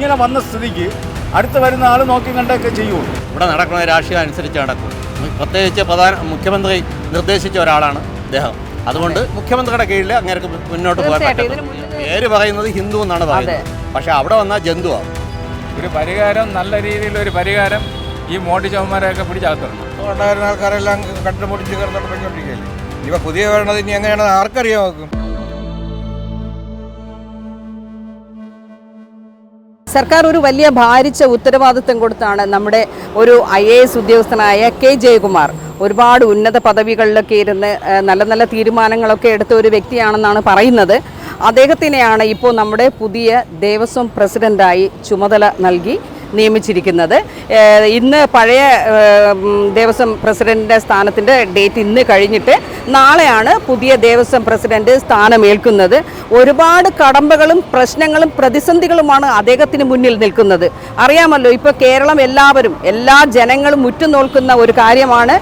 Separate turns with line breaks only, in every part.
ഇങ്ങനെ വന്ന സ്ഥിതിക്ക് അടുത്ത് വരുന്ന ആൾ നോക്കി കണ്ടൊക്കെ ചെയ്യുള്ളൂ.
ഇവിടെ നടക്കുന്ന രാഷ്ട്രീയം അനുസരിച്ച് നടക്കും പ്രത്യേകിച്ച് പ്രധാന മുഖ്യമന്ത്രി നിർദ്ദേശിച്ച ഒരാളാണ് അദ്ദേഹം അതുകൊണ്ട് മുഖ്യമന്ത്രിയുടെ കീഴിൽ അങ്ങേർക്ക് മുന്നോട്ട് പോകാൻ പറ്റും പേര് പറയുന്നത് ഹിന്ദു എന്നാണ് പറയുന്നത്. പക്ഷെ അവിടെ വന്നാൽ ജന്തുവാണ്
ഒരു പരിഹാരം നല്ല രീതിയിലൊരു പരിഹാരം ഈ മോട്ടി ചവന്മാരെയൊക്കെ പിടിച്ചകത്തുണ്ട്
ഉണ്ടായിരുന്ന ആൾക്കാരെല്ലാം കണ്ടുമുടിച്ച് കിടന്നോണ്ട് പോയിക്കൊണ്ടിരിക്കുകയല്ലേ? ഇവ പുതിയ വരണത് ഇനി എങ്ങനെയാണെന്ന് ആർക്കറിയാൻ നോക്കും.
സർക്കാർ ഒരു വലിയ ഭാരിച്ച ഉത്തരവാദിത്വം കൊടുത്താണ് നമ്മുടെ ഒരു ഐ എ എസ് ഉദ്യോഗസ്ഥനായ കെ ജയകുമാർ. ഒരുപാട് ഉന്നത പദവികളിലൊക്കെ ഇരുന്ന് നല്ല നല്ല തീരുമാനങ്ങളൊക്കെ എടുത്ത ഒരു വ്യക്തിയാണെന്നാണ് പറയുന്നത്. അദ്ദേഹത്തിനെയാണ് ഇപ്പോൾ നമ്മുടെ പുതിയ ദേവസ്വം പ്രസിഡന്റായി ചുമതല നൽകി. നിയമിച്ചിരിക്കുന്നത്. ഇന്ന് പഴയ ദേവസ്വം പ്രസിഡന്റിന്റെ സ്ഥാനത്തിന്റെ ഡേറ്റ് ഇന്ന് കഴിഞ്ഞിട്ട് നാളെയാണ് പുതിയ ദേവസ്വം പ്രസിഡന്റ് സ്ഥാനമേൽക്കുന്നത്. ഒരുപാട് കടമ്പകളും പ്രശ്നങ്ങളും പ്രതിസന്ധികളുമാണ് അദ്ദേഹത്തിന് മുന്നിൽ നിൽക്കുന്നത്. അറിയാമല്ലോ ഇപ്പോൾ കേരളം എല്ലാവരും എല്ലാ ജനങ്ങളും ഉറ്റുനോൽക്കുന്ന ഒരു കാര്യമാണ്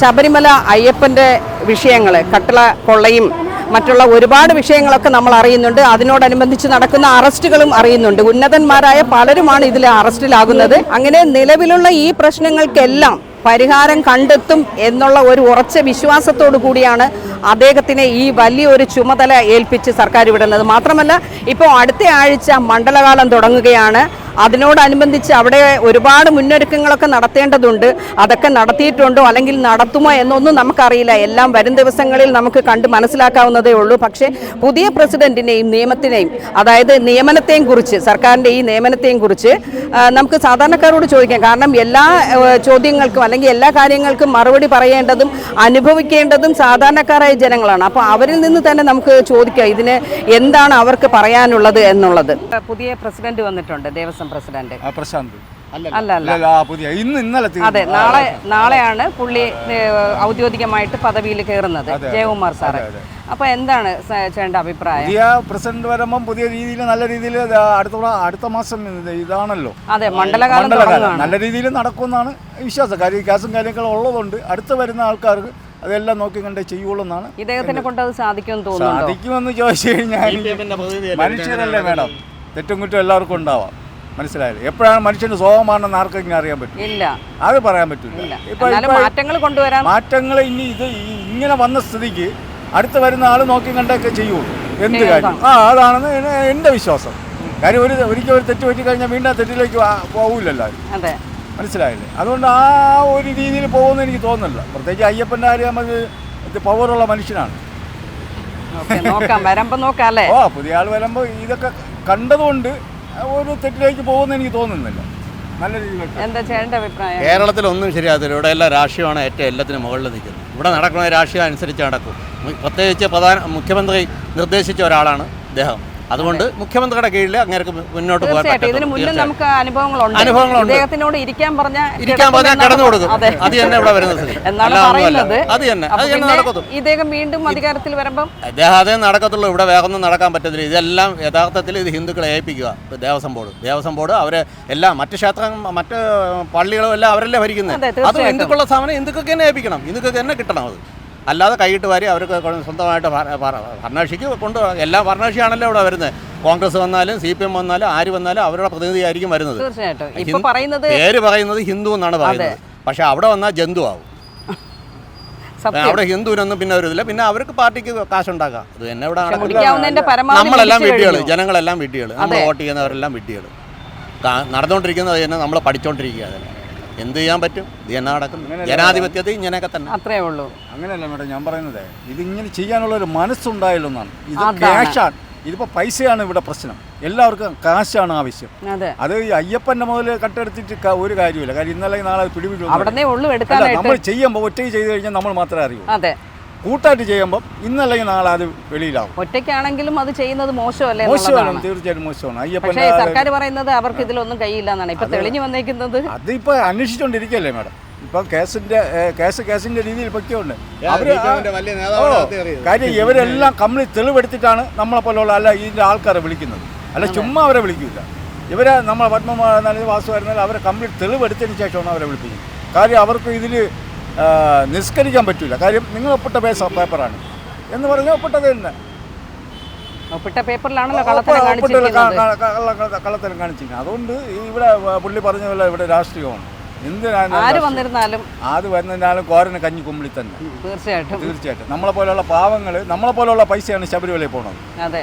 ശബരിമല അയ്യപ്പന്റെ വിഷയങ്ങൾ കട്ടള കൊള്ളയും മറ്റുള്ള ഒരുപാട് വിഷയങ്ങളൊക്കെ നമ്മൾ അറിയുന്നുണ്ട്. അതിനോടനുബന്ധിച്ച് നടക്കുന്ന അറസ്റ്റുകളും അറിയുന്നുണ്ട്. ഉന്നതന്മാരായ പലരുമാണ് ഇതിൽ അറസ്റ്റിലാകുന്നത്. അങ്ങനെ നിലവിലുള്ള ഈ പ്രശ്നങ്ങൾക്കെല്ലാം പരിഹാരം കണ്ടെത്തും എന്നുള്ള ഒരു ഉറച്ച വിശ്വാസത്തോടു കൂടിയാണ് അദ്ദേഹത്തിനെ ഈ വലിയൊരു ചുമതല ഏൽപ്പിച്ച് സർക്കാർ വിടുന്നത്. മാത്രമല്ല ഇപ്പോൾ അടുത്ത ആഴ്ച മണ്ഡലകാലം തുടങ്ങുകയാണ്. അതിനോടനുബന്ധിച്ച് അവിടെ ഒരുപാട് മുന്നൊരുക്കങ്ങളൊക്കെ നടത്തേണ്ടതുണ്ട്. അതൊക്കെ നടത്തിയിട്ടുണ്ടോ അല്ലെങ്കിൽ നടത്തുമോ എന്നൊന്നും നമുക്കറിയില്ല. എല്ലാം വരും ദിവസങ്ങളിൽ നമുക്ക് കണ്ട് മനസ്സിലാക്കാവുന്നതേ ഉള്ളൂ. പക്ഷേ പുതിയ പ്രസിഡന്റിനെയും നിയമത്തിനെയും അതായത് നിയമനത്തെയും കുറിച്ച് സർക്കാരിന്റെ ഈ നിയമനത്തെയും കുറിച്ച് നമുക്ക് സാധാരണക്കാരോട് ചോദിക്കാം. കാരണം എല്ലാ ചോദ്യങ്ങൾക്കും അല്ലെങ്കിൽ എല്ലാ കാര്യങ്ങൾക്കും മറുപടി പറയേണ്ടതും അനുഭവിക്കേണ്ടതും സാധാരണക്കാരായ ജനങ്ങളാണ്. അപ്പോൾ അവരിൽ നിന്ന് തന്നെ നമുക്ക് ചോദിക്കാം ഇതിന് എന്താണ് അവർക്ക് പറയാനുള്ളത് എന്നുള്ളത്. പുതിയ പ്രസിഡന്റ് വന്നിട്ടുണ്ട് ദേവസ്വം പ്രസിഡന്റ്.
ആ പ്രശാന്ത്.
അല്ല അല്ല
പുതിയ. ഇന്ന് ഇന്നലെ തീർന്നു.
അതെ നാളെ നാളെയാണ് പുള്ളി ഔദ്യോഗികമായിട്ട് പദവിയിൽ കയറുന്നത് ജയകുമാർ സാറ്. അപ്പൊ എന്താണ് ചേണ്ട ചേട്ടന്റെ അഭിപ്രായം?
പുതിയ പ്രസിഡന്റ് വരുമ്പം പുതിയ രീതിയിൽ നല്ല രീതിയിൽ അടുത്ത അടുത്ത മാസം ഇത് ഇതാണല്ലോ.
അതെ മണ്ഡലകാലം
നല്ല രീതിയിൽ നടക്കുമെന്നാണ് വിശ്വാസം. കാര്യം കേസും കാര്യങ്ങളും ഉള്ളതുകൊണ്ട് അടുത്ത് വരുന്ന ആൾക്കാർക്ക് അതെല്ലാം നോക്കി കണ്ടേ ചെയ്യുള്ളൂ എന്നാണ്
ഇദ്ദേഹത്തിനെ കൊണ്ട് അത് സാധിക്കുമെന്ന് തോന്നുന്നു
സാധിക്കുമെന്ന് ചോദിച്ചു കഴിഞ്ഞാൽ മനുഷ്യരല്ലേ മേഡം തെറ്റും കുറ്റം എല്ലാവർക്കും ഉണ്ടാവാം. മനസ്സിലായില്ലേ? എപ്പോഴാണ് മനുഷ്യന് സ്വഭാവമാണെന്ന് ആർക്കെങ്കിലും അറിയാൻ പറ്റും?
ഇല്ല.
അത് പറയാൻ പറ്റില്ല ഇപ്പൊ
മാറ്റങ്ങൾ കൊണ്ടുവരാൻ
മാറ്റങ്ങൾ ഇനി ഇത് ഇങ്ങനെ വന്ന സ്ഥിതിക്ക് അടുത്ത് വരുന്ന ആൾ നോക്കി കണ്ടൊക്കെ ചെയ്യുള്ളൂ എന്ത്. കാര്യം? ആ അതാണെന്ന് എന്റെ വിശ്വാസം. കാര്യം ഒരു ഒരിക്കൽ ഒരു തെറ്റ് പറ്റി കഴിഞ്ഞാൽ വീണ്ടും തെറ്റിലേക്ക് പോകില്ലല്ലോ
അതെ.
മനസ്സിലായില്ലേ? അതുകൊണ്ട് ആ ഒരു രീതിയിൽ പോകുമെന്ന് എനിക്ക് തോന്നുന്നില്ല. പ്രത്യേകിച്ച് അയ്യപ്പന്റെ കാര്യം നമുക്ക് ഇത് പവറുള്ള മനുഷ്യനാണ്.
നോക്കാം. വരുമ്പോ നോക്കാം അല്ലേ?
ഓ പുതിയ ആൾ വരുമ്പോൾ ഇതൊക്കെ കണ്ടതുകൊണ്ട് ഒരു തെറ്റിലേക്ക് പോകുമെന്ന് എനിക്ക് തോന്നുന്നില്ല. നല്ല രീതിയിൽ
എന്താ ചേട്ടന്റെ അഭിപ്രായം?
കേരളത്തിൽ ഒന്നും ശരിയാകത്തില്ല. ഇവിടെ എല്ലാം രാഷ്ട്രീയമാണ് ഏറ്റവും എല്ലാത്തിനും മുകളിൽ നിൽക്കുന്നത്. ഇവിടെ നടക്കുന്ന രാഷ്ട്രീയം അനുസരിച്ച് നടക്കും. പ്രത്യേകിച്ച് പ്രധാന മുഖ്യമന്ത്രി നിർദ്ദേശിച്ച ഒരാളാണ് അദ്ദേഹം അതുകൊണ്ട് മുഖ്യമന്ത്രിയുടെ കീഴിൽ അങ്ങേർക്ക് മുന്നോട്ട് പോകാൻ
നമുക്ക് അനുഭവങ്ങളുണ്ട്.
അനുഭവങ്ങളുണ്ട്.
ഇരിക്കാൻ പറഞ്ഞ
ഇരിക്കാൻ പറഞ്ഞാൽ കിടന്നു കൊടുക്കും.
അതെ.
തന്നെ ഇവിടെ
വരുന്നത്
അത് തന്നെ. അത് തന്നെ
പിന്നെ ഇദ്ദേഹം വീണ്ടും അധികാരത്തിൽ വരുമ്പോൾ
അദ്ദേഹം അതേ നടക്കത്തുള്ളൂ. ഇവിടെ വേറെ ഒന്നും നടക്കാൻ പറ്റത്തില്ല. ഇതെല്ലാം യഥാർത്ഥത്തിൽ ഇത് ഹിന്ദുക്കളെ ഏൽപ്പിക്കുക. ദേവസ്വം ബോർഡ്. ദേവസ്വം ബോർഡ് അവരെ എല്ലാം മറ്റ് ക്ഷേത്രം മറ്റ് പള്ളികളും എല്ലാം അവരല്ലേ ഭരിക്കുന്നത്?
അതെ,
അത് ഹിന്ദുക്കളുടെ സാധനം ഹിന്ദുക്കൾക്ക് തന്നെ ഏൽപ്പിക്കണം. ഹിന്ദുക്കൾക്ക് തന്നെ കിട്ടണം അത്. അല്ലാതെ കൈയിട്ട് വാരി അവർക്ക് സ്വന്തമായിട്ട് ഭര- ഭര- ഭരണകക്ഷിക്ക് കൊണ്ട് എല്ലാ ഭരണകക്ഷിയാണല്ലോ ഇവിടെ വരുന്നത് കോൺഗ്രസ് വന്നാലും സി പി എം വന്നാലും ആര് വന്നാലും അവരുടെ പ്രതിനിധിയായിരിക്കും വരുന്നത്.
തീർച്ചയായിട്ടും.
പേര് പറയുന്നത് ഹിന്ദു എന്നാണ് പറയുന്നത്. പക്ഷെ അവിടെ വന്നാൽ ജന്തു ആവും. അവിടെ ഹിന്ദുവിനൊന്നും പിന്നെ ഒരിതില്ല പിന്നെ അവർക്ക് പാർട്ടിക്ക് കാശുണ്ടാക്കാം. അത് തന്നെ ഇവിടെ നമ്മളെല്ലാം വിഡ്ഢികൾ ജനങ്ങളെല്ലാം വിഡ്ഢികൾ നമ്മൾ വോട്ട് ചെയ്യുന്നവരെല്ലാം വിഡ്ഢികൾ നടന്നുകൊണ്ടിരിക്കുന്നത് തന്നെ നമ്മൾ പഠിച്ചുകൊണ്ടിരിക്കുക അതന്നെ എന്ത് ചെയ്യാൻ പറ്റും? ഇത് എന്നാ നടക്കുന്നു? ജനാധിപത്യത്തിൽ ഇങ്ങനെയൊക്കെ തന്നെ.
അത്രേ ഉള്ളൂ.
അങ്ങനെയല്ല മേഡം ഞാൻ പറയുന്നത് ഇതിങ്ങനെ ചെയ്യാനുള്ള ഒരു മനസ്സുണ്ടായല്ലോ എന്നാണ്. ഇത്. ക്യാഷാണ് ഇതിപ്പോൾ പൈസയാണ് ഇവിടെ പ്രശ്നം. എല്ലാവർക്കും കാശാണ് ആവശ്യം.
അതെ.
അത് ഈ അയ്യപ്പന്റെ മുതൽ കട്ടെടുത്തിട്ട് ഒരു കാര്യമില്ല കാര്യം ഇന്നലെ നാളെ പിടിപിടിക്കും പിടിവിട്ടു
അവിടന്നേ ഉള്ളു
നമ്മൾ ചെയ്യുമ്പോൾ ഒറ്റയ്ക്ക് ചെയ്ത് കഴിഞ്ഞാൽ നമ്മൾ മാത്രമേ അറിയൂ.
അതെ.
കൂട്ടായിട്ട് ചെയ്യുമ്പോൾ ഇന്നല്ലെങ്കിൽ നാളെ അത് വെളിയിലാവും.
ഒറ്റയ്ക്കാണെങ്കിലും അത് ചെയ്യുന്നത് മോശമല്ലേ
മോശമാണ് തീർച്ചയായിട്ടും മോശമാണ്. അയ്യപ്പൻ
സർക്കാർ പറയുന്നത് അവർക്ക് ഇതിലൊന്നും കഴിയില്ല എന്നാണ് ഇപ്പൊ തെളിഞ്ഞു വന്നേക്കുന്നത്?
അതിപ്പോ അന്വേഷിച്ചുകൊണ്ടിരിക്കുകയല്ലേ മാഡം. ഇപ്പൊ കേസിന്റെ കേസ് കേസിന്റെ രീതിയിൽ പൊക്കെയുണ്ട് അവർ
വലിയ
ഓ, കാര്യം ഇവരെല്ലാം കമ്പനി തെളിവെടുത്തിട്ടാണ് നമ്മളെ പോലുള്ള അല്ല ഇതിന്റെ ആൾക്കാരെ വിളിക്കുന്നത്. അല്ല ചുമ്മാ അവരെ വിളിക്കില്ല ഇവരെ നമ്മളെ പത്മനാഭ വാസു വരുന്നാൽ അവരെ കംപ്ലീറ്റ് തെളിവെടുത്തതിന് ശേഷമാണ് അവരെ വിളിപ്പിക്കുന്നത്. കാര്യം അവർക്ക് ഇതിൽ നിസ്കരിക്കാൻ പറ്റില്ല കാര്യം നിങ്ങൾ ഒപ്പിട്ട പേസ പേപ്പറാണ്. എന്ന് പറഞ്ഞാൽ ഒപ്പിട്ടത് തന്നെ
ഒപ്പിട്ട പേപ്പറിലാണല്ലോ കള്ളത്തരം കാണിച്ചിരിക്കുന്നത്.
അതുകൊണ്ട് ഇവിടെ പുള്ളി പറഞ്ഞ പോലെ ഇവിടെ രാഷ്ട്രീയമാണ്. എന്തിനാണ്
ആര് വന്നിരുന്നാലും
ആര് കോരന് കഞ്ഞി കുമ്പിളി തന്നെ.
തീർച്ചയായിട്ടും.
തീർച്ചയായിട്ടും. നമ്മളെ പോലെയുള്ള പാവങ്ങൾ നമ്മളെ പോലെയുള്ള പൈസയാണ് ശബരിമലയിൽ പോണത്.
അതെ.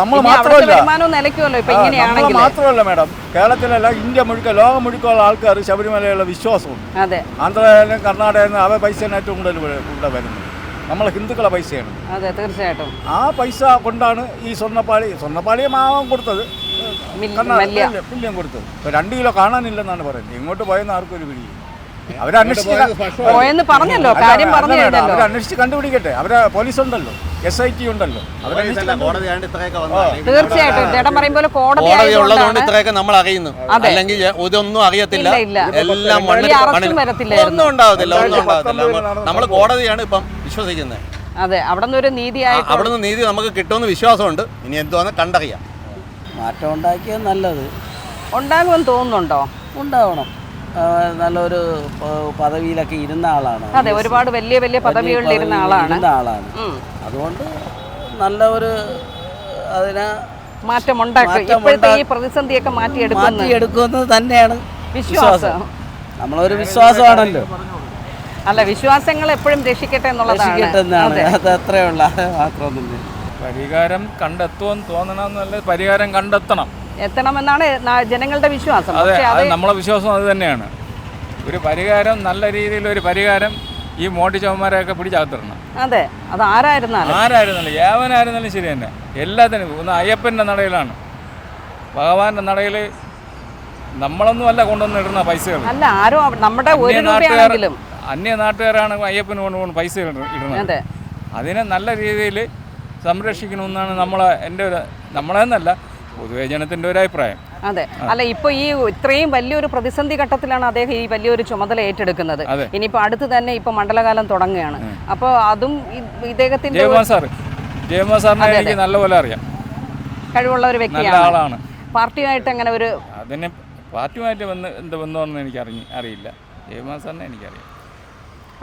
നമ്മൾ മാത്രമല്ല.
നമ്മൾ
മാത്രമല്ല മാഡം. കേരളത്തിലല്ല ഇന്ത്യ മുഴുക്ക ലോകം മുഴുക്കുള്ള ആൾക്കാർ ശബരിമലയുള്ള വിശ്വാസമുണ്ട്. ആന്ധ്രയിലും കർണാടകയിലും അവ പൈസയാണ് ഏറ്റവും കൂടുതൽ ഇവിടെ വരുന്നത്. നമ്മൾ ഹിന്ദുക്കളെ പൈസയാണ്.
അതെ തീർച്ചയായിട്ടും.
ആ പൈസ കൊണ്ടാണ് ഈ സ്വർണപ്പാളി സ്വർണപ്പാളി മാവാൻ കൊടുത്തത്. കർണാടക കൊടുത്തത്. രണ്ട് കിലോ കാണാനില്ലെന്നാണ് പറയുന്നത്. ഇങ്ങോട്ട് പോയെന്ന് ആർക്കും ഒരു പിടി അവരന്വേഷിച്ച്
പോയെന്ന് പറഞ്ഞല്ലോ കാര്യം പറഞ്ഞല്ലോ
അവരന്വേഷിച്ച് കണ്ടുപിടിക്കട്ടെ. അവരെ പോലീസ് ഉണ്ടല്ലോ എസ് ഐ ടി ഉണ്ടല്ലോ
തീർച്ചയായിട്ടും. ചേട്ടൻ പറയും പോലെ കോടതി
ഉള്ളതുകൊണ്ട് ഇത്രയൊക്കെ നമ്മൾ അറിയുന്നു. അല്ലെങ്കിൽ ഇതൊന്നും അറിയത്തില്ല. എല്ലാം ഒന്നും ഉണ്ടാവത്തില്ല ഒന്നും ഉണ്ടാവത്തില്ല. നമ്മൾ കോടതിയാണ് ഇപ്പം വിശ്വസിക്കുന്നത്
അതെ അവിടെ നിന്ന് ഒരു നീതിയായിട്ട്
അവിടുന്ന് നീതി നമുക്ക് കിട്ടുമെന്ന് വിശ്വാസമുണ്ട്. ഇനി എന്തുവാന്ന് കണ്ടറിയാം.
മാറ്റം ഉണ്ടാക്കിയത് നല്ലത്.
ഉണ്ടാകുമെന്ന് തോന്നുന്നുണ്ടോ?
ഉണ്ടാവണം. നല്ലൊരു പദവിയിലൊക്കെ ഇരുന്ന ആളാണ്.
അതെ ഒരുപാട് വലിയ വലിയ പദവികളിൽ ഇരുന്ന ആളാണ്.
ഇരുന്ന ആളാണ്. അതുകൊണ്ട് നല്ല ഒരു അതിനെ മാറ്റമുണ്ടാക്കും.
ഇപ്പോഴത്തെ ഈ പ്രതിസന്ധിയൊക്കെ മാറ്റിയെടുക്കുന്നു
മാറ്റിയെടുക്കുന്നത് തന്നെയാണ്
വിശ്വാസം.
നമ്മളൊരു വിശ്വാസമാണല്ലോ.
അല്ല വിശ്വാസങ്ങൾ എപ്പോഴും രക്ഷിക്കട്ടെ എന്നുള്ളതാണ്.
അത്രയുള്ള
പരിഹാരം കണ്ടെത്തുമെന്ന് തോന്നണമെന്നല്ല പരിഹാരം കണ്ടെത്തണം.
എത്തണമെന്നാണ് ജനങ്ങളുടെ വിശ്വാസം.
അതെ
പക്ഷെ
അത്
അത്
നമ്മളെ വിശ്വാസം അത് തന്നെയാണ്. ഒരു പരിഹാരം നല്ല രീതിയിൽ ഒരു പരിഹാരം ഈ മോട്ടി ചവന്മാരെയൊക്കെ പിടിച്ചകത്തിടണം.
അതെ അത് ആരായിരുന്നാലും.
ആരായിരുന്നാലും ഏവനായിരുന്നാലും ശരി തന്നെ. എല്ലാത്തിനും ഒന്ന് അയ്യപ്പന്റെ നടയിലാണ്. ഭഗവാന്റെ നടയിൽ നമ്മളൊന്നും അല്ല കൊണ്ടുവന്ന് ഇടുന്ന പൈസകൾ.
അല്ല ആരോ നമ്മുടെ ഒരു
അന്യ നാട്ടുകാരാണ് അയ്യപ്പന് കൊണ്ടുപോകുന്ന പൈസ ഇടുന്നത്
അതെ.
അതിനെ നല്ല രീതിയിൽ സംരക്ഷിക്കണമെന്നാണ് നമ്മളെ എന്റെ ഒരു നമ്മളെന്നല്ല പൊതുവെ ജനത്തിന്റെ ഒരു അഭിപ്രായം.
അതെ. അല്ല ഇപ്പൊ ഈ ഇത്രയും വലിയൊരു പ്രതിസന്ധി ഘട്ടത്തിലാണ് അദ്ദേഹം ഈ വലിയൊരു ചുമതല ഏറ്റെടുക്കുന്നത്. ഇനിയിപ്പോ അടുത്ത് തന്നെ ഇപ്പൊ മണ്ഡലകാലം തുടങ്ങുകയാണ്. അപ്പോൾ അതും ഇദ്ദേഹത്തിന്റെ സാർ
ജയകുമാർ സാറിനെ എനിക്ക് നല്ലപോലെ അറിയാം.
കഴിവുള്ള ഒരു വ്യക്തിയാണ്. പാർട്ടിയുമായിട്ട് അങ്ങനെ ഒരു
അതിനെ പാർട്ടിയുമായിട്ട് വന്ന് എന്ത് ബന്ധമാണെന്ന് എനിക്ക് അറിഞ്ഞ് അറിയില്ല. ജയകുമാർ സാറിനെ എനിക്കറിയാം.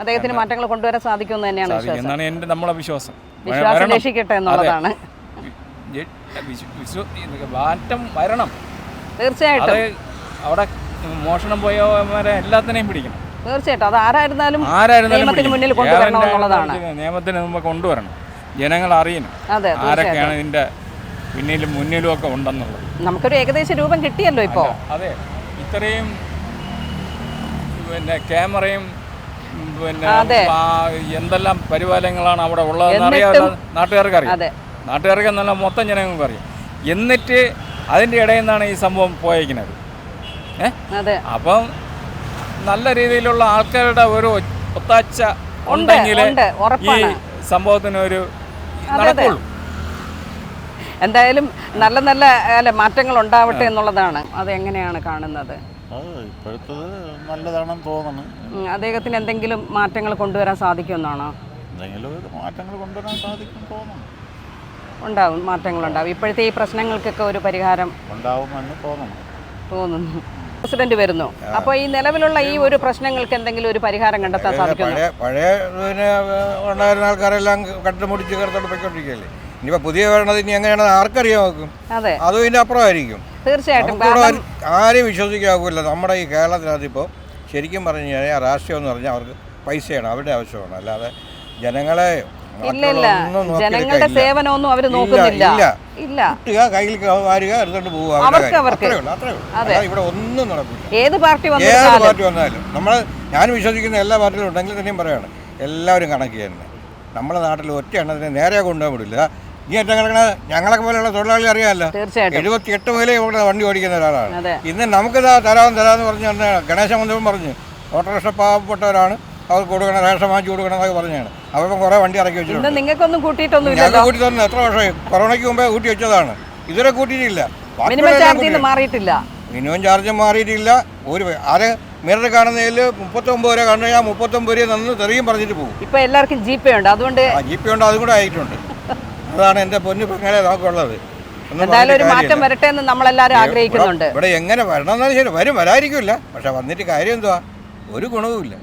അദ്ദേഹത്തിന് മാറ്റങ്ങൾ കൊണ്ടുവരാൻ സാധിക്കുമെന്ന് തന്നെയാണ് വിശ്വാസം.
എന്നാണ് എന്റെ നമ്മളെ വിശ്വാസം.
വിശ്വാസം. രക്ഷിക്കട്ടെ എന്നുള്ളതാണ്.
മാറ്റം വരണം.
തീർച്ചയായിട്ടും.
അവിടെ മോഷണം പോയവരെ എല്ലാത്തിനെയും പിടിക്കണം.
തീർച്ചയായിട്ടും. അത് ആരായിരുന്നാലും നിയമത്തിന് മുന്നിൽ കൊണ്ടുവരണം എന്നുള്ളതാണ്
നിയമത്തിന് മുമ്പ് കൊണ്ടുവരണം. ജനങ്ങൾ അറിയണം. ആരൊക്കെയാണ് ഇതിന്റെ പിന്നിലും മുന്നിലും ഒക്കെ ഉണ്ടെന്നുള്ളത്.
നമുക്കൊരു ഏകദേശ രൂപം കിട്ടിയല്ലോ ഇപ്പോ.
അതെ. ഇത്രയും പിന്നെ ക്യാമറയും പിന്നെ. എന്തെല്ലാം പരിപാലനങ്ങളാണ് അവിടെ അറിയാമല്ലോ നാട്ടുകാർക്ക് അറിയാം. നാട്ടുകാർക്ക് എന്നല്ല മൊത്തം ജനങ്ങൾക്ക് അറിയാം. എന്നിട്ട് അതിന്റെ ഇടയിൽ നിന്നാണ് ഈ സംഭവം പോയേക്കുന്നത്. ഏ?
അതെ.
അപ്പം നല്ല രീതിയിലുള്ള ആൾക്കാരുടെ ഒരു ഒത്താച്ച ഉണ്ടെങ്കിൽ ഈ സംഭവത്തിന് ഒരു നടക്കുള്ളൂ.
എന്തായാലും നല്ല നല്ല അല്ല മാറ്റങ്ങൾ ഉണ്ടാവട്ടെ എന്നുള്ളതാണ്. അത് എങ്ങനെയാണ് കാണുന്നത്?
ഇപ്പോഴത്തത് നല്ലതാണെന്ന് തോന്നുന്നു.
അദ്ദേഹത്തിന് എന്തെങ്കിലും മാറ്റങ്ങൾ കൊണ്ടുവരാൻ സാധിക്കുമെന്നാണോ?
എന്തെങ്കിലും മാറ്റങ്ങൾ കൊണ്ടുവരാൻ സാധിക്കും തോന്നുന്നു.
ഉണ്ടാവും മാറ്റങ്ങളുണ്ടാവും. ഇപ്പോഴത്തെ ഈ പ്രശ്നങ്ങൾക്കൊക്കെ ഒരു പരിഹാരം
ഉണ്ടാവുമെന്ന് തോന്നുന്നു.
തോന്നുന്നു. പ്രസിഡന്റ് വരുന്നു. അപ്പോൾ ഈ നിലവിലുള്ള ഈ ഒരു പ്രശ്നങ്ങൾക്ക് എന്തെങ്കിലും ഒരു പരിഹാരം കണ്ടെത്താൻ സാധിക്കുന്നു
പഴയ ഉണ്ടായിരുന്ന ആൾക്കാരെല്ലാം കട്ടുമുടിച്ച് കയറത്തോട്ട് ഇനിയിപ്പോ പുതിയ വരണത് ഇനി എങ്ങനെയാണെന്ന് ആർക്കറിയാൻ നോക്കും.
അതെ.
അതും ഇതിന്റെ അപ്പുറമായിരിക്കും.
തീർച്ചയായിട്ടും.
ആരെയും വിശ്വസിക്കാവില്ല. നമ്മുടെ ഈ കേരളത്തിനകത്തിപ്പോൾ ശരിക്കും പറഞ്ഞു കഴിഞ്ഞാൽ രാഷ്ട്രീയം എന്ന് പറഞ്ഞാൽ അവർക്ക് പൈസയാണ് അവരുടെ ആവശ്യമാണ്. അല്ലാതെ ജനങ്ങളെ
ഇല്ല ഇല്ല ജനങ്ങളുടെ. സേവനമൊന്നും അവർ നോക്കുന്നില്ല.
ഇല്ല. കിട്ടുക കയ്യിൽ വാരുക എടുത്തോണ്ട് പോവുക
അവർക്ക് അവർക്ക്. അതെ.
ഇവിടെ ഒന്നും നടക്കില്ല.
ഏത് പാർട്ടി
ഏത് പാർട്ടി വന്നാലും. നമ്മൾ ഞാൻ വിശ്വസിക്കുന്ന എല്ലാ പാർട്ടിയിലും ഉണ്ടെങ്കിൽ തന്നെയും പറയാണ് എല്ലാവരും കണക്ക് തന്നെ. നമ്മുടെ നാട്ടിൽ ഒറ്റ എണ്ണത്തിന് നേരെ കൊണ്ടുപോകാൻ പറ്റില്ല ഈ ഏറ്റവും കിടക്കണ ഞങ്ങളെ പോലെയുള്ള തൊഴിലാളി അറിയാമല്ലോ എഴുപത്തി എട്ട് മുതലേ ഇവിടെ വണ്ടി ഓടിക്കുന്ന ഒരാളാണ്. ഇന്ന് നമുക്ക് തരാം തരാമെന്ന് പറഞ്ഞു ഗണേശ മന്ദിരം പറഞ്ഞു ഓട്ടോറിക്ഷ പാവപ്പെട്ടവരാണ്. അവർക്ക് കൊടുക്കണം റേഷൻ വാങ്ങിച്ചു കൊടുക്കണം എന്നൊക്കെ പറഞ്ഞാണ്. അപ്പം കുറേ വണ്ടി ഇറക്കി വെച്ചിട്ടുണ്ട്.
നിങ്ങൾക്കൊന്നും കൂട്ടിയിട്ടൊന്നും ഞങ്ങൾ
കൂട്ടി തന്നെ എത്ര വർഷമായി? കൊറോണയ്ക്ക് മുമ്പേ കൂട്ടി വെച്ചതാണ്. ഇതുവരെ കൂട്ടിയിട്ടില്ല.
മിനിമം
കൂട്ടി.
മാറിയിട്ടില്ല.
മിനിമം ചാർജ് മാറിയിട്ടില്ല. ഒരു അത് ആരെ മിറർ കാണുന്നതിൽ മുപ്പത്തൊമ്പത് രൂപ കണ്ടു കഴിഞ്ഞാൽ മുപ്പത്തൊമ്പത് രൂപ നിന്ന് തെറിയും പറഞ്ഞിട്ട് പോകും.
ഇപ്പൊ എല്ലാവർക്കും ജി പേ ഉണ്ട്. അതുകൊണ്ട്
ജി പേ ഉണ്ട്. അതും കൂടെ ആയിട്ടുണ്ട്. അതാണ് എന്റെ പൊന്നു പെങ്ങളെ നമുക്കുള്ളത്
എന്തായാലും ഒരു മാറ്റം വരട്ടെ എന്ന് നമ്മളെല്ലാവരും ആഗ്രഹിക്കുന്നുണ്ട്.
ഇവിടെ എങ്ങനെ വരണമെന്നാലും ശരി വരും. വരായിരിക്കില്ല പക്ഷെ വന്നിട്ട് കാര്യം എന്തുവാ? ഒരു ഗുണവുമില്ല.